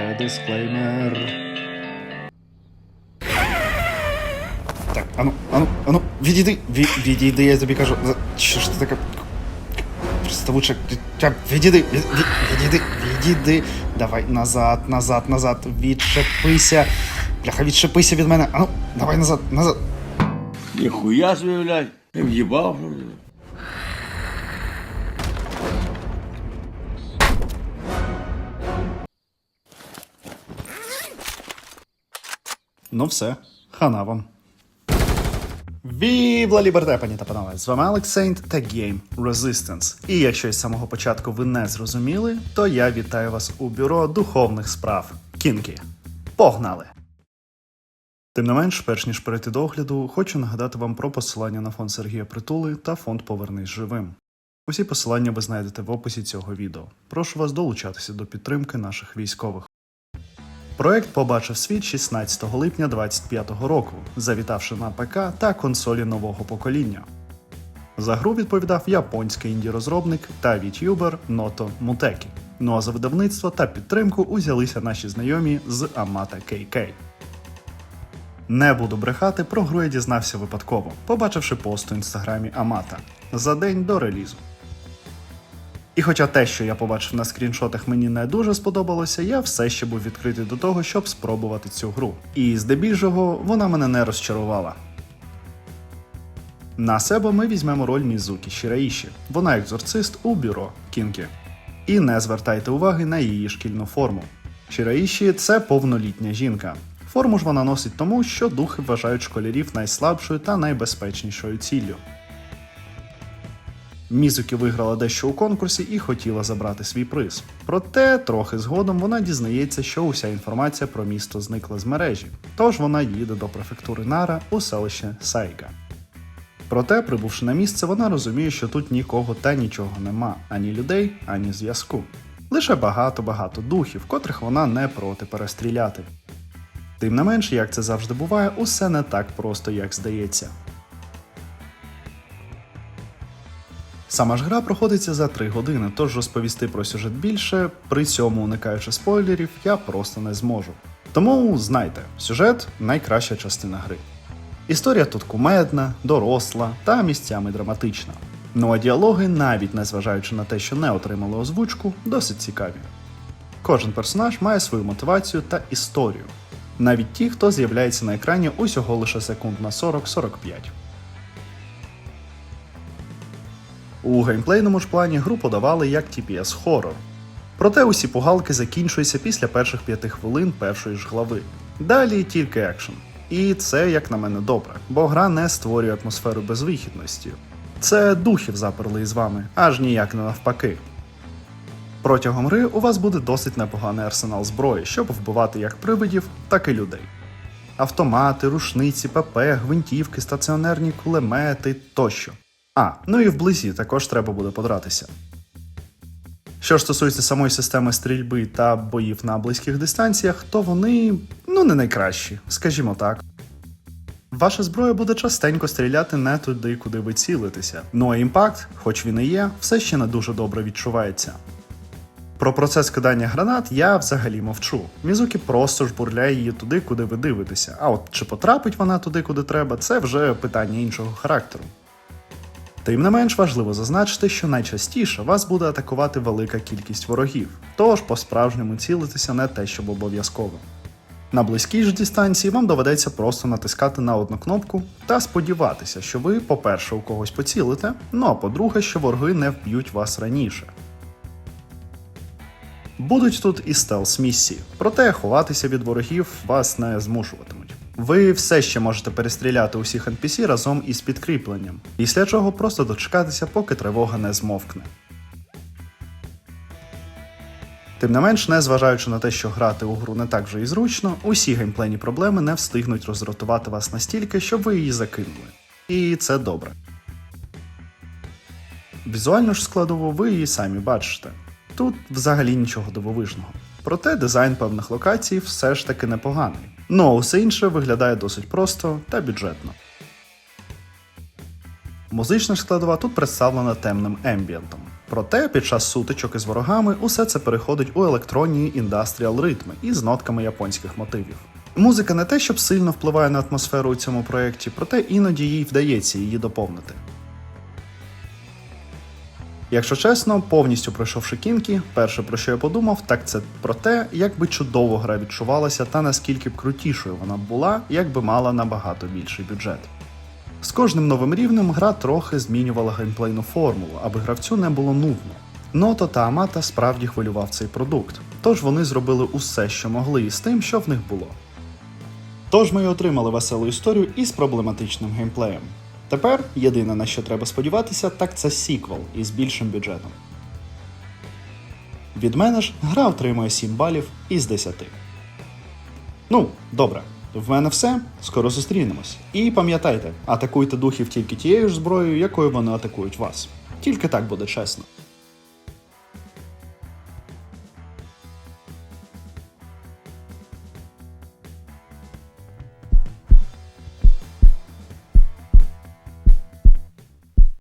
Лише дисклеймер. Так, ану, ану, ану, відійди, Ві- відійди, я тобі кажу. Що ж ти така. Приставуча. Відійди, від- від- відійди, відійди. Давай назад, назад, назад. Відчепися. Бляха, відчепися від мене. Ану, давай назад, назад. Ніхуя собі, блядь, в'їбав. Ну все, хана вам. Вівла Ліберте, пані та панове! З вами Алекс Сейнт та Game Resistance. І якщо із самого початку ви не зрозуміли, то я вітаю вас у бюро духовних справ Кінкі. Погнали! Тим не менш, перш ніж перейти до огляду, хочу нагадати вам про посилання на фонд Сергія Притули та фонд Повернись живим. Усі посилання ви знайдете в описі цього відео. Прошу вас долучатися до підтримки наших військових. Проект побачив світ 16 липня 2025 року, завітавши на ПК та консолі нового покоління. За гру відповідав японський інді-розробник та вітюбер Ното Мутекі. Ну а за видавництво та підтримку узялися наші знайомі з Amata KK. Не буду брехати, про гру я дізнався випадково, побачивши пост у інстаграмі Амата за день до релізу. І хоча те, що я побачив на скріншотах, мені не дуже сподобалося, я все ще був відкритий до того, щоб спробувати цю гру. І здебільшого вона мене не розчарувала. На себе ми візьмемо роль Мізукі Шіраїші. Вона екзорцист у бюро Кінкі. І не звертайте уваги на її шкільну форму. Шіраїші це повнолітня жінка. Форму ж вона носить тому, що духи вважають школярів найслабшою та найбезпечнішою ціллю. Мізукі виграла дещо у конкурсі і хотіла забрати свій приз. Проте трохи згодом вона дізнається, що уся інформація про місто зникла з мережі, тож вона їде до префектури Нара у селище Сайга. Проте, прибувши на місце, вона розуміє, що тут нікого та нічого нема, ані людей, ані зв'язку. Лише багато-багато духів, котрих вона не проти перестріляти. Тим не менш, як це завжди буває, усе не так просто, як здається. Сама ж гра проходиться за 3 години, тож розповісти про сюжет більше, при цьому уникаючи спойлерів, я просто не зможу. Тому знайте, сюжет найкраща частина гри. Історія тут кумедна, доросла та місцями драматична. Ну а діалоги, навіть незважаючи на те, що не отримали озвучку, досить цікаві. Кожен персонаж має свою мотивацію та історію. Навіть ті, хто з'являється на екрані усього лише секунд на 40-45. У геймплейному ж плані гру подавали як TPS хоррор. Проте усі пугалки закінчуються після перших п'яти хвилин першої ж глави. Далі тільки екшен. І це, як на мене, добре, бо гра не створює атмосферу безвихідності. Це духів заперли із вами, аж ніяк не навпаки. Протягом гри у вас буде досить непоганий арсенал зброї, щоб вбивати як привидів, так і людей. Автомати, рушниці, ПП, гвинтівки, стаціонерні кулемети тощо. А, ну і вблизі також треба буде подратися. Що стосується самої системи стрільби та боїв на близьких дистанціях, то вони ну не найкращі, скажімо так. Ваша зброя буде частенько стріляти не туди, куди ви цілитеся. Ну а імпакт, хоч він і є, все ще не дуже добре відчувається. Про процес кидання гранат я взагалі мовчу. Мізукі просто жбурляє її туди, куди ви дивитеся. А от чи потрапить вона туди, куди треба, це вже питання іншого характеру. Тим не менш важливо зазначити, що найчастіше вас буде атакувати велика кількість ворогів, тож по-справжньому цілитися не те, щоб обов'язково. На близькій ж дистанції вам доведеться просто натискати на одну кнопку та сподіватися, що ви, по-перше, у когось поцілите, ну а по-друге, що вороги не вб'ють вас раніше. Будуть тут і стелс місії, проте ховатися від ворогів вас не змушуватимуть. Ви все ще можете перестріляти усіх NPC разом із підкріпленням, після чого просто дочекатися, поки тривога не змовкне. Тим не менш, незважаючи на те, що грати у гру не так вже і зручно, усі геймплейні проблеми не встигнуть роздратувати вас настільки, щоб ви її закинули. І це добре. Візуальну ж складову ви і самі бачите. Тут взагалі нічого дивовижного. Проте дизайн певних локацій все ж таки непоганий. Ну а усе інше виглядає досить просто та бюджетно. Музична складова тут представлена темним ембієнтом. Проте під час сутичок із ворогами усе це переходить у електронні індастріал ритми із нотками японських мотивів. Музика не те, щоб сильно впливає на атмосферу у цьому проєкті, проте іноді їй вдається її доповнити. Якщо чесно, повністю пройшовши кінки, перше про що я подумав, так це про те, як би чудово гра відчувалася та наскільки б крутішою вона була, якби мала набагато більший бюджет. З кожним новим рівнем гра трохи змінювала геймплейну формулу, аби гравцю не було нудно. Ното та Амата справді хвилював цей продукт, тож вони зробили усе, що могли, із тим, що в них було. Тож ми й отримали веселу історію із проблематичним геймплеєм. Тепер єдине на що треба сподіватися, так це сіквел із більшим бюджетом. Від мене ж гра отримує 7 балів із 10. Ну, добре. В мене все. Скоро зустрінемось. І пам'ятайте, атакуйте духів тільки тією ж зброєю, якою вони атакують вас. Тільки так буде чесно.